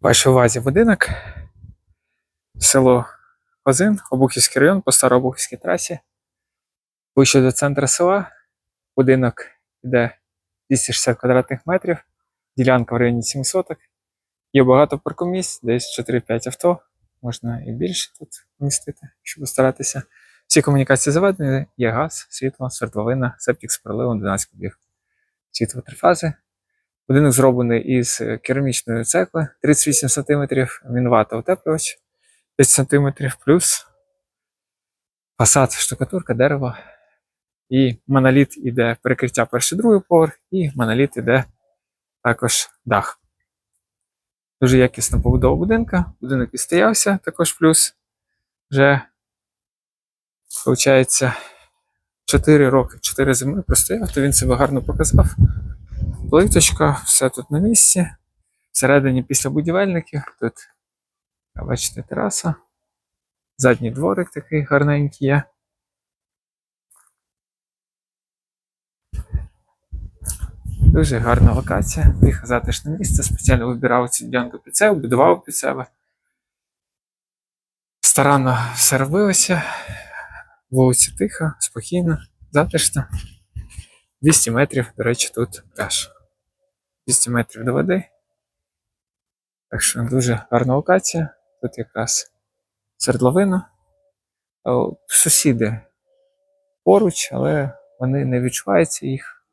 Вашій увазі будинок. Село Козин, Обухівський район по Старообухівській трасі. Вище до центру села. Будинок йде 260 квадратних метрів, ділянка в районі 7 соток. Є багато паркомісць, десь 4-5 авто. Можна і більше тут вмістити, щоб постаратися. Всі комунікації заведені, є газ, світло, свердловина, септик з проливом 12 кубів. Світло три фази. Будинок зроблений із е, керамічної цекли 38 см, мінвата утеплювач 10 см, плюс фасад, штукатурка, дерево. І моноліт іде перекриття перший другий поверх, і моноліт іде також дах. Дуже якісна побудова будинка. Будинок відстоявся, також плюс. Вже, виходить, 4 роки, 4 зими простояв, то він себе гарно показав. Плиточка, все тут на місці. Всередині після будівельників. Тут, бачите, тераса. Задній дворик такий гарненький є. Дуже гарна локація, тихе затишне місце. Спеціально вибирав цю ділянку під себе, будував під себе. Старанно все робилося. Вулиця тиха, спокійна, затишна. 200 метрів, до речі, тут пляж. 200 метрів до води. Так що дуже гарна локація. Тут якраз свердловина. Сусіди поруч, але вони не відчуваються їх.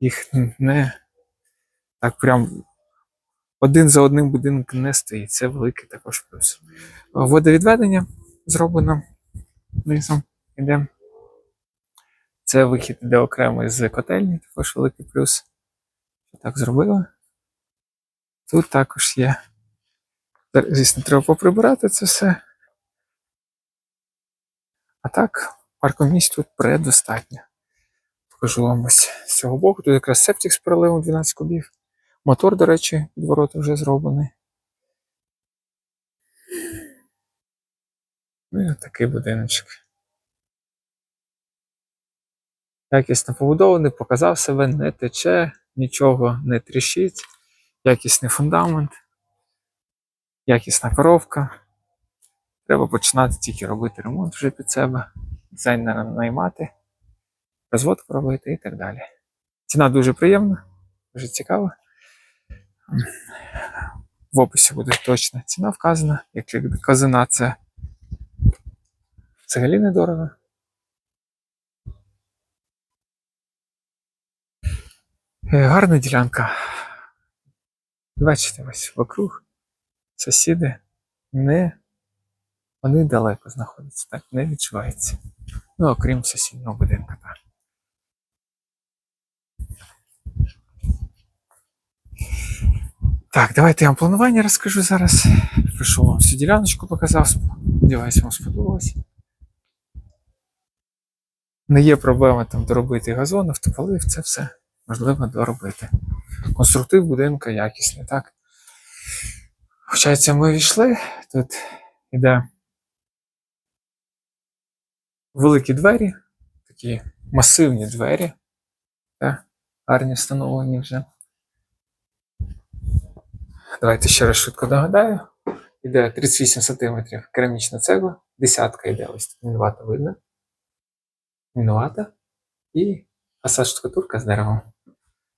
Їх не так прям один за одним будинок не стоїть. Це великий також плюс. Водовідведення зроблено низом. Іде. Це вихід іде окремо з котельні, також великий плюс. Так зробили. Тут також є. Звісно, треба поприбирати це все. А так, паркомісць тут предостатньо. Покажу вам ось з цього боку. Тут якраз септик з переливом 12 кубів. Мотор, до речі, від ворота вже зроблений. Ну і такий будиночок. Якісно побудований, показав себе, не тече, нічого не тріщить, якісний фундамент, якісна коробка. Треба починати тільки робити ремонт вже під себе, дизайнера наймати, розводку робити і так далі. Ціна дуже приємна, дуже цікава. В описі буде точна ціна вказана. Як казана, це взагалі недорого. Гарна ділянка. Бачите, ось вокруг сусіди не вони далеко знаходяться, так не відчувається. Ну, окрім сусіднього будинку, так. Так, давайте я вам планування розкажу зараз. Прийшов вам всю діляночку показав. Сподіваюсь, вам сподобалось. Не є проблема там доробити газон, автополив, це все можливо доробити. Конструктив будинка якісний, так? Хоча ми війшли, тут іде великі двері, такі масивні двері, так? гарні встановлені вже. Давайте ще раз швидко догадаю. Іде 38 см керамічна цегла, десятка йде ось мінувата видно. Мінувата. І фасад штукатурка з деревом.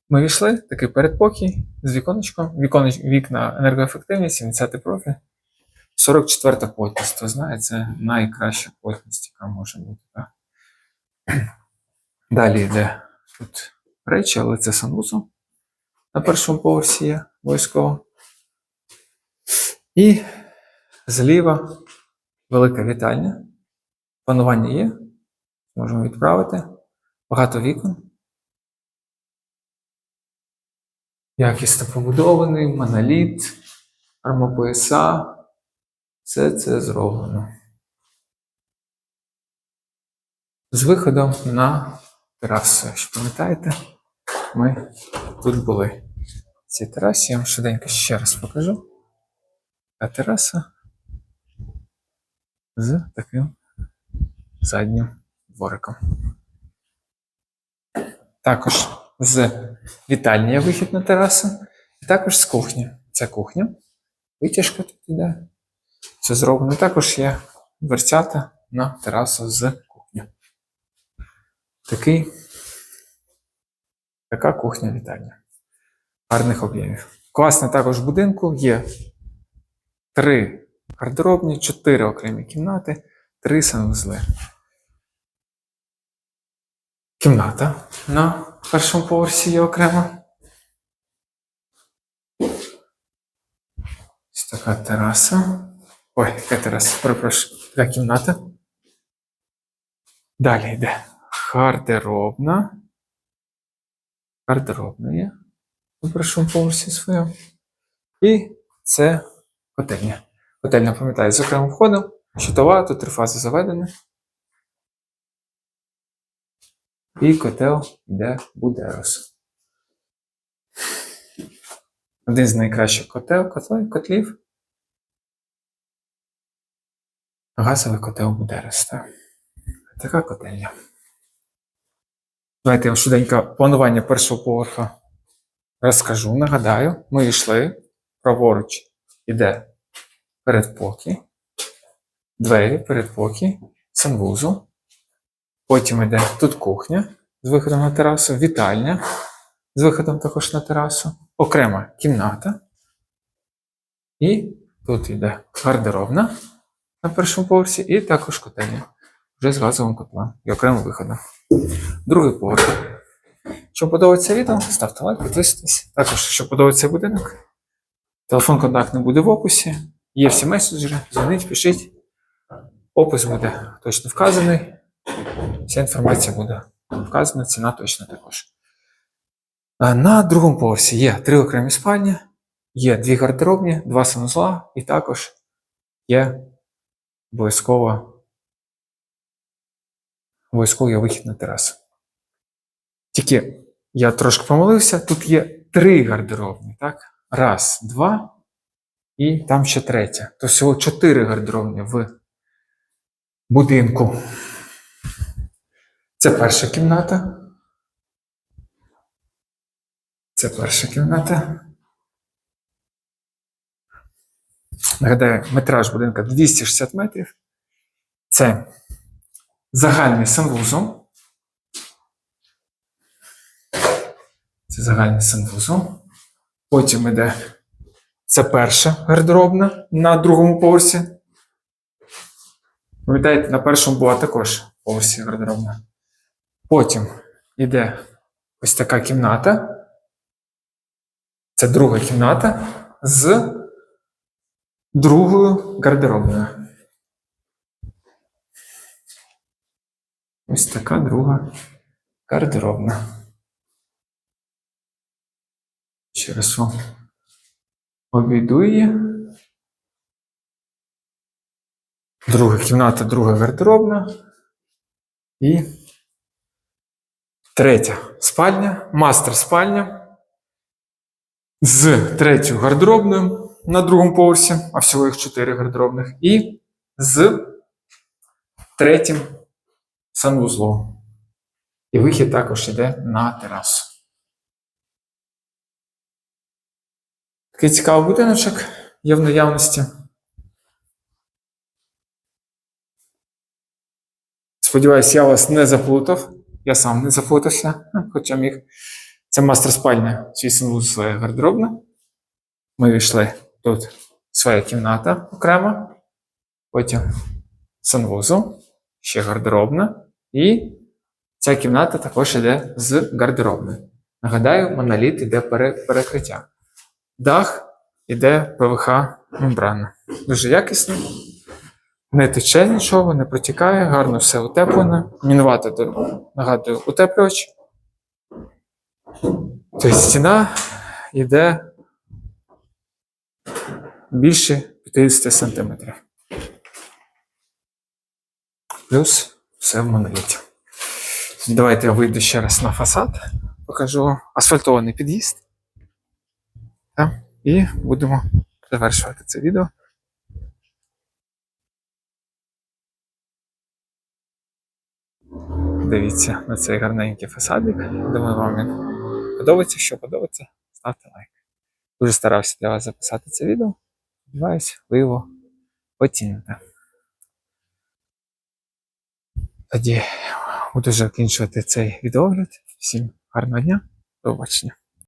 Ми війшли, такий передпокій з віконечком. Віконоч... Вікна енергоефективність, 70 профіль. 44 плотність. Ви знаєте, це найкраща плотність, яка може бути. Так? Далі йде тут речі, але це санузел. На першому поверсі є обов'язково. І зліва велика вітальня. Панування є. Можемо відправити. Багато вікон. Якісно побудований, моноліт, армопояса. Все це зроблено. З виходом на терасу. Якщо пам'ятаєте, ми тут були. В цій терасі я вам швиденько ще раз покажу. А тераса з таким заднім двориком. Також з вітальні є вихід на терасу, і також з кухні. Це кухня. Витяжка тут іде. Все зроблено. Також є дверцята на терасу з кухні. Такий, така кухня вітальня. Гарних об'ємів. Класне також в будинку є три гардеробні, чотири окремі кімнати, три санвузли. Кімната на першому поверсі є окрема. Ось така тераса. Ой, яка тераса, перепрошую, така кімната. Далі йде гардеробна. Гардеробна є на першому поверсі своєму. І це котельня. Котельня, пам'ятаю, з окремим входом. Щитова, тут три фази заведені. І котел йде Будерос. Один з найкращих котел, котлів, котлів. Газовий котел Будерос. Так. Така котельня. Давайте я вам швиденько планування першого поверха розкажу. Нагадаю, ми йшли праворуч іде передпокій, двері, передпокій, санвузол. Потім йде тут кухня з виходом на терасу, вітальня з виходом також на терасу, окрема кімната. І тут йде гардеробна на першому поверсі, і також котельня вже з газовим котлом і окремим виходом. Другий поверх. Якщо подобається відео, ставте лайк, підписуйтесь. Також, якщо подобається будинок, телефон контактний буде в описі. Є всі меседжери, дзвоніть, пишіть. Опис буде точно вказаний. Вся інформація буде вказана, ціна точно також. На другому поверсі є три окремі спальні, є дві гардеробні, два санузла, і також є обов'язково обов'язково є вихід на терасу. Тільки я трошки помилився, тут є три гардеробні, так? Раз, два, і там ще третя. То всього чотири гардеробні в будинку. Це перша кімната. Це перша кімната. Нагадаю, метраж будинка 260 метрів. Це загальний санвузол. Це загальний санвузол. Потім йде це перша гардеробна на другому поверсі. Пам'ятаєте, на першому була також поверсі гардеробна. Потім йде ось така кімната. Це друга кімната з другою гардеробною. Ось така друга гардеробна. Ще раз вам обійду її. Друга кімната, друга гардеробна. І третя спальня, мастер спальня. З третьою гардеробною на другому поверсі, а всього їх чотири гардеробних. І з третім санвузлом. І вихід також йде на терасу. Такий цікавий будиночок є в наявності. Сподіваюсь, я вас не заплутав. Я сам не заплутався, хоча міг. Це мастер спальня, свій санвуз своя гардеробна. Ми війшли тут своя кімната окрема, потім санвузол, ще гардеробна. І ця кімната також йде з гардеробною. Нагадаю, моноліт йде перекриття. Дах іде ПВХ мембрана. Дуже якісний. Не тече нічого, не протікає, гарно все утеплене. Мінвата, нагадую, утеплювач. Тобто стіна йде більше 50 см. Плюс все в моноліті. Давайте я вийду ще раз на фасад, покажу асфальтований під'їзд. І будемо завершувати це відео. Дивіться на цей гарненький фасадик. Думаю, вам він подобається. Що подобається, ставте лайк. Дуже старався для вас записати це відео. Сподіваюсь, ви його оціните. Тоді буду закінчувати цей відеогляд. Всім гарного дня, до побачення.